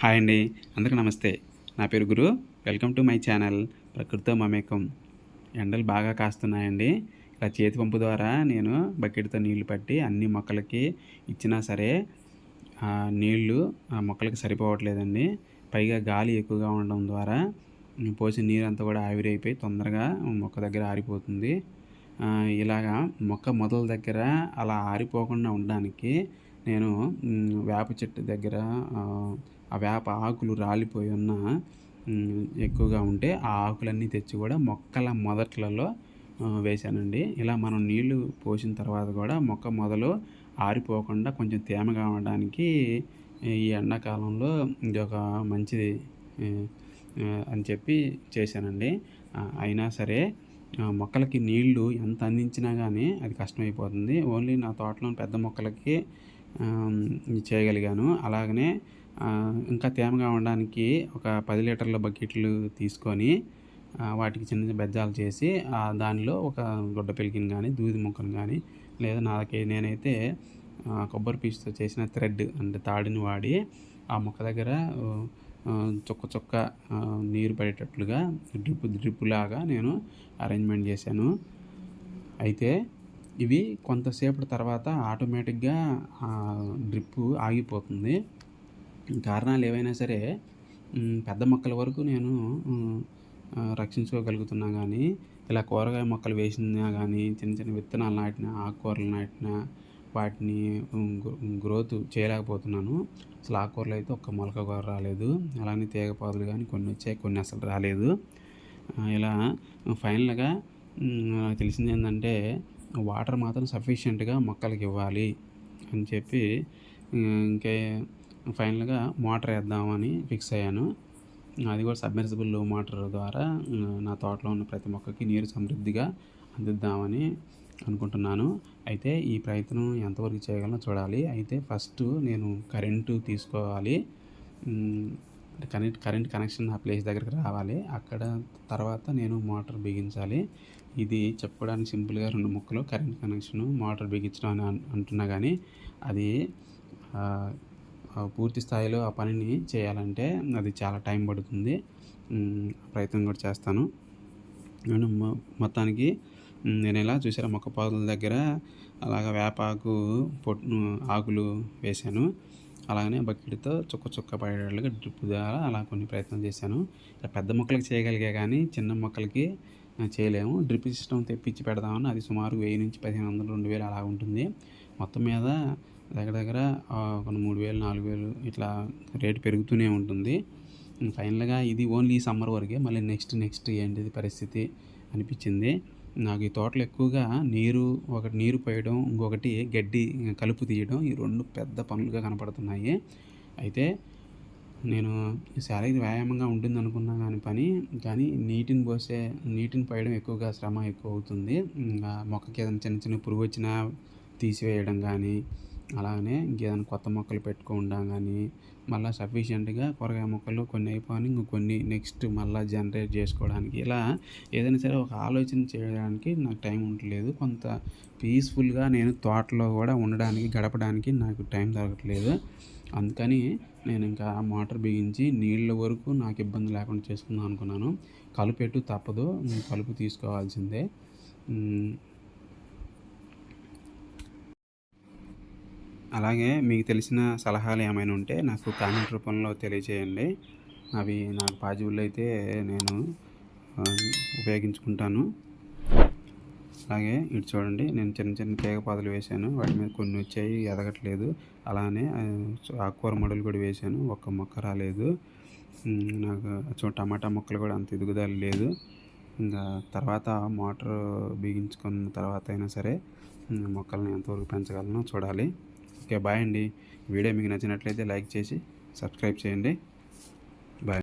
Hi అండి అందరికీ నమస్తే. నా పేరు Guru. Welcome to my channel ప్రకృతితో మమేకం. ఎండలు బాగా కాస్తున్నాయండి. ఇలా చేతి పంపు ద్వారా నేను బకెట్తో నీళ్ళు పట్టి అన్ని మొక్కలకి ఇచ్చినా సరే నీళ్ళు ఆ మొక్కలకి సరిపోవట్లేదండి. పైగా గాలి ఎక్కువగా ఉండడం ద్వారా పోసిన నీరు అంతా కూడా ఆవిరైపోయి తొందరగా మొక్క దగ్గర ఆరిపోతుంది. ఇలాగా మొక్క మొదల దగ్గర అలా ఆరిపోకుండా ఉండడానికి నేను వేప చెట్టు దగ్గర ఆ, వేప ఆకులు రాలిపోయి ఉన్న ఎక్కువగా ఉంటే ఆ ఆకులన్నీ తెచ్చి కూడా మొక్కల మొదట్లలో వేశానండి. ఇలా మనం నీళ్ళు పోసిన తర్వాత కూడా మొక్క మొదలు ఆరిపోకుండా కొంచెం తేమగా ఉండడానికి ఈ ఎండాకాలంలో ఇది ఒక మంచిది అని చెప్పి చేశానండి. అయినా సరే మొక్కలకి నీళ్ళు ఎంత అందించినా కానీ అది కష్టమైపోతుంది. ఓన్లీ నా తోటలో పెద్ద మొక్కలకి చేయగలిగాను. అలాగనే ఇంకా తేమగా ఉండడానికి ఒక పది లీటర్ల బకెట్లు తీసుకొని వాటికి చిన్న చిన్న బెజ్జాలు చేసి దానిలో ఒక గుడ్డ పెలికిని కానీ దూది ముక్కను కానీ లేదా నాకే నేనైతే కొబ్బరి పీచుతో చేసిన థ్రెడ్ అంటే తాడిని వాడి ఆ మొక్క దగ్గర చొక్క చొక్క చుక్క చుక్క నీరు పడేటట్లుగా డ్రిప్ డ్రిప్ లాగా నేను అరేంజ్మెంట్ చేశాను. అయితే ఇవి కొంతసేపటి తర్వాత ఆటోమేటిక్గా డ్రిప్ ఆగిపోతుంది. కారణాలు ఏవైనా సరే పెద్ద మొక్కల వరకు నేను రక్షించుకోగలుగుతున్నా కానీ ఇలా కూరగాయ మొక్కలు వేసినా కానీ చిన్న చిన్న విత్తనాలు నాటిన ఆకుకూరలు నాటిన వాటిని గ్రోత్ చేయలేకపోతున్నాను. అసలు ఆకుకూరలు అయితే ఒక్క మొలక కూర రాలేదు. అలానే తీగపాదులు కానీ కొన్ని వచ్చాయి కొన్ని అసలు రాలేదు. ఇలా ఫైనల్గా నాకు తెలిసింది ఏంటంటే వాటర్ మాత్రం సఫిషియెంట్గా మొక్కలకి ఇవ్వాలి అని చెప్పి ఇంకా ఇంకే ఫైనల్గా మోటార్ వేద్దామని ఫిక్స్ అయ్యాను. అది కూడా సబ్మెర్సిబుల్ మోటార్ ద్వారా నా తోటలో ఉన్న ప్రతి మొక్కకి నీరు సమృద్ధిగా అందిద్దామని అనుకుంటున్నాను. అయితే ఈ ప్రయత్నం ఎంతవరకు చేయగలనో చూడాలి. అయితే ఫస్ట్ నేను కరెంటు తీసుకోవాలి. కరెంట్ కరెంట్ కనెక్షన్ ఆ ప్లేస్ దగ్గరికి రావాలి. అక్కడ తర్వాత నేను మోటార్ బిగించాలి. ఇది చెప్పుకోవడానికి సింపుల్గా రెండు ముక్కలు కరెంట్ కనెక్షన్ మోటార్ బిగించడం అని అంటున్నా కానీ అది పూర్తి స్థాయిలో ఆ పనిని చేయాలంటే అది చాలా టైం పడుతుంది. ప్రయత్నం కూడా చేస్తాను. నేను మొ- మొత్తానికి నేను ఇలా చూసారా మొక్క పాదుల దగ్గర అలాగ వేపాకు పొట్టు ఆకులు వేశాను. అలాగనే బకెట్తో చుక్క చుక్క పడేటట్లుగా డ్రిప్ ద్వారా అలా కొన్ని ప్రయత్నం చేశాను. ఇలా పెద్ద మొక్కలకి చేయగలిగే కానీ చిన్న మొక్కలకి చేయలేము. డ్రిప్ సిస్టమ్ తెప్పించి పెడదామని అది సుమారు వెయ్యి నుంచి పదిహేను వందలు రెండు వేలు అలా ఉంటుంది. మొత్తం మీద దగ్గర దగ్గర ఒక మూడు వేలు నాలుగు వేలు ఇట్లా రేటు పెరుగుతూనే ఉంటుంది. ఫైనల్గా ఇది ఓన్లీ ఈ సమ్మర్ వరకే మళ్ళీ నెక్స్ట్ నెక్స్ట్ ఏంటిది పరిస్థితి అనిపించింది. నాకు ఈ తోటలో ఎక్కువగా నీరు ఒకటి నీరు పోయడం ఇంకొకటి గడ్డి కలుపు తీయడం ఈ రెండు పెద్ద పనులుగా కనపడుతున్నాయి. అయితే నేను శారీరక వ్యాయామంగా ఉంటుంది అనుకున్నా కానీ పని కానీ నీటిని పోసే నీటిని పోయడం ఎక్కువగా శ్రమ ఎక్కువ అవుతుంది. మొక్కకి ఏదైనా చిన్న చిన్న పురుగు వచ్చినా తీసివేయడం కానీ అలాగనే ఇంకేదైనా కొత్త మొక్కలు పెట్టుకోవడం కానీ మళ్ళీ సఫిషియెంట్గా కూరగాయ మొక్కలు కొన్ని అయిపోయి ఇంకొన్ని కొన్ని నెక్స్ట్ మళ్ళీ జనరేట్ చేసుకోవడానికి. ఇలా ఏదైనా సరే ఒక ఆలోచన చేయడానికి నాకు టైం ఉండట్లేదు. కొంత పీస్ఫుల్గా నేను తోటలో కూడా ఉండడానికి గడపడానికి నాకు టైం దొరకట్లేదు. అందుకని నేను ఇంకా మోటార్ బిగించి నీళ్ళ వరకు నాకు ఇబ్బంది లేకుండా చేసుకుందాం అనుకున్నాను. కలుపు ఎటు తప్పదు. కలుపు తీసుకోవాల్సిందే. అలాగే మీకు తెలిసిన సలహాలు ఏమైనా ఉంటే నాకు కామెంట్ రూపంలో తెలియజేయండి. అవి నాకు పాజిబుల్ అయితే నేను ఉపయోగించుకుంటాను. అలాగే ఇటు చూడండి నేను చిన్న చిన్న తీగ పాదులు వేశాను. వాటి మీద కొన్ని వచ్చాయి ఎదగట్లేదు. అలానే ఆకుకూర మడులు కూడా వేశాను. ఒక్క మొక్క రాలేదు. నాకు చూ టమాటా మొక్కలు కూడా అంత ఎదుగుదల లేదు. ఇంకా తర్వాత మోటార్ బిగించుకున్న తర్వాత అయినా సరే మొక్కల్ని ఎంతవరకు పెంచగలనో చూడాలి. ఓకే బాయ్ అండి. వీడియో మీకు నచ్చినట్లయితే లైక్ చేసి సబ్స్క్రైబ్ చేయండి.